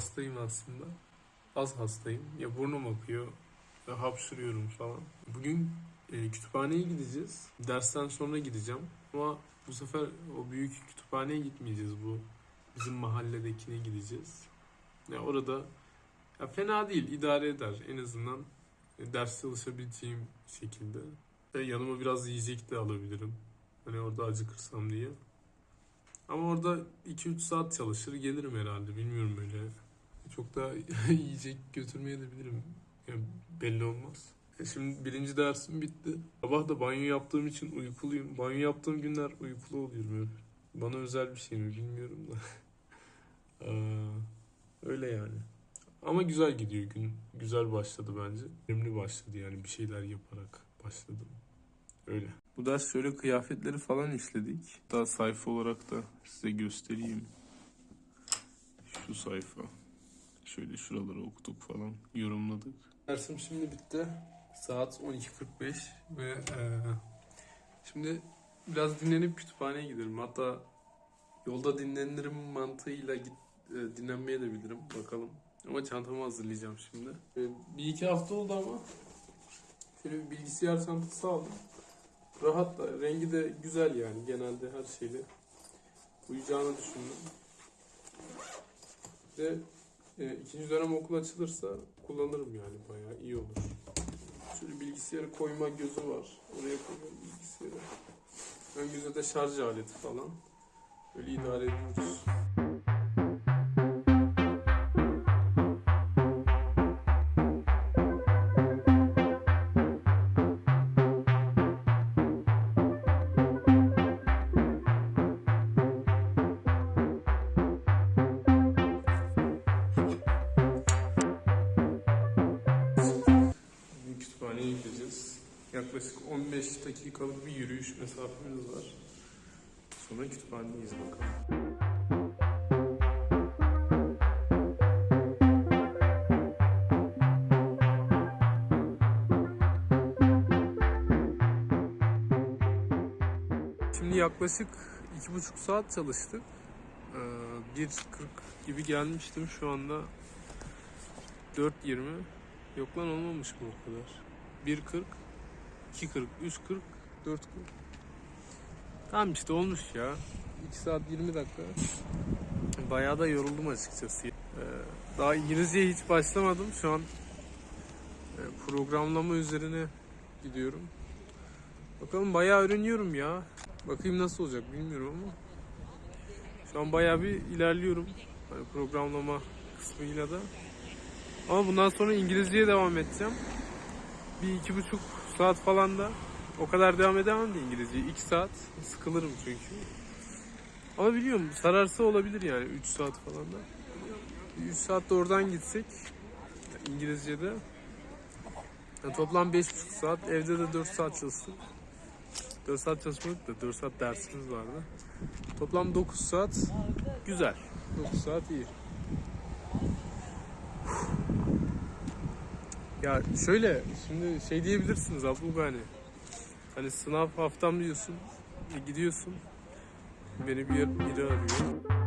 hastayım aslında. Az hastayım. Ya burnum akıyor. Ya hapşırıyorum falan. Bugün e, kütüphaneye gideceğiz. Dersten sonra gideceğim. Ama bu sefer o büyük kütüphaneye gitmeyeceğiz. Bu bizim mahalledekine gideceğiz. Ya orada ya fena değil, idare eder. En azından e, ders çalışabileceğim şekilde. Ve yanıma biraz yiyecek de alabilirim. Hani orada acıkırsam diye. Ama orada 2-3 saat çalışır gelirim herhalde. Bilmiyorum böyle. Çok da yiyecek götürmeye de bilirim. Yani belli olmaz. E Şimdi birinci dersim bitti. Sabah da banyo yaptığım için uykuluyum. Banyo yaptığım günler uykulu oluyorum. Öyle. Bana özel bir şey mi bilmiyorum da. Öyle yani. Ama güzel gidiyor gün. Güzel başladı bence. Önemli başladı yani bir şeyler yaparak başladım. Öyle. Bu ders şöyle kıyafetleri falan işledik. Daha sayfa olarak da size göstereyim. Şu sayfa. Şöyle şuraları okuduk falan. Yorumladık. Dersim şimdi bitti. Saat 12.45 ve eee, şimdi biraz dinlenip kütüphaneye giderim. Hatta yolda dinlenirim mantığıyla git, e, dinlenmeye de bilirim. Bakalım. Ama çantamı hazırlayacağım şimdi. E, bir iki hafta oldu ama şöyle bir bilgisayar çantası aldım. Rahat da rengi de güzel yani genelde her şeyle uyacağını düşündüm. Ve e, ikinci dönem okul açılırsa kullanırım yani bayağı iyi olur. Şöyle bilgisayarı koyma gözü var. Oraya koyuyorum bilgisayarı. Ön göze de şarj aleti falan. Böyle idare ediyoruz. Yaklaşık 15 dakikalık bir yürüyüş mesafemiz var. Sonra kütüphanedeyiz bakalım. Şimdi yaklaşık iki buçuk saat çalıştık. Ee, 1.40 gibi gelmiştim şu anda 4.20 Yok lan olmamış mı o kadar? 1.40, 2.40, 3.40, 4.40. Tamam işte olmuş ya. 2 saat 20 dakika. Bayağı da yoruldum açıkçası. Ee, daha İngilizceye hiç başlamadım. Şu an e, programlama üzerine gidiyorum. Bakalım bayağı öğreniyorum ya. Bakayım nasıl olacak bilmiyorum ama. Şu an bayağı bir ilerliyorum. Hani programlama kısmıyla da. Ama bundan sonra İngilizceye devam edeceğim. Bir iki buçuk saat falan da o kadar devam edemem de İngilizceyi. iki saat sıkılırım çünkü. Ama biliyorum sararsa olabilir yani 3 saat falan da. 3 saat de oradan gitsek İngilizce'de. Yani toplam 5,5 saat. Evde de 4 saat çalıştık. 4 saat çalışmadık da 4 saat dersimiz vardı. Toplam 9 saat. Güzel. 9 saat iyi. Ya şöyle şimdi şey diyebilirsiniz Abdullah hani hani sınav haftam diyorsun e, gidiyorsun beni bir biri arıyor.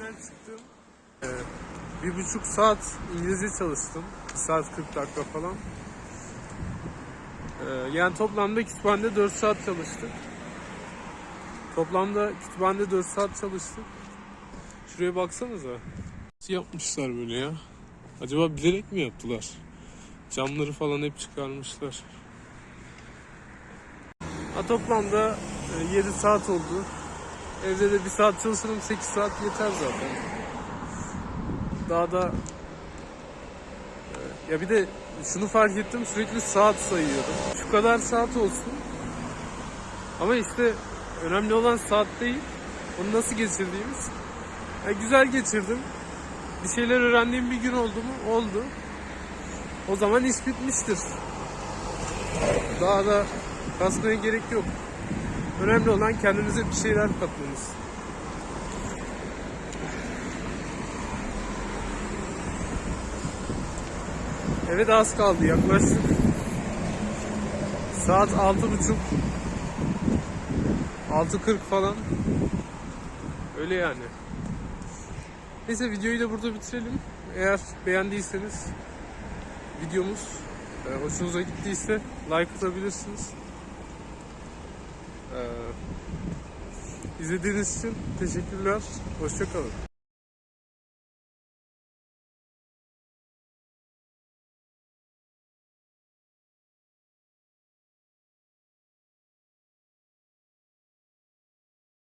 Benden çıktım. Ee, bir buçuk saat İngilizce çalıştım. Bir saat 40 dakika falan. Ee, yani toplamda kütüphanede 4 saat çalıştık. Toplamda kütüphanede 4 saat çalıştık. Şuraya baksanıza. Nasıl yapmışlar böyle ya? Acaba bilerek mi yaptılar? Camları falan hep çıkarmışlar. Ha, toplamda 7 saat oldu. Evde de bir saat çalışırım 8 saat yeter zaten. Daha da e, ya bir de şunu fark ettim sürekli saat sayıyordum. Şu kadar saat olsun. Ama işte önemli olan saat değil. Onu nasıl geçirdiğimiz. Ya güzel geçirdim. Bir şeyler öğrendiğim bir gün oldu mu? Oldu. O zaman iş bitmiştir. Daha da kasmaya gerek yok. Önemli olan kendimize bir şeyler katmamız. Evet az kaldı yaklaştık. Saat altı buçuk. 6.40 falan. Öyle yani. Neyse videoyu da burada bitirelim. Eğer beğendiyseniz videomuz e, hoşunuza gittiyse like atabilirsiniz. Ee, izlediğiniz için teşekkürler. Hoşçakalın.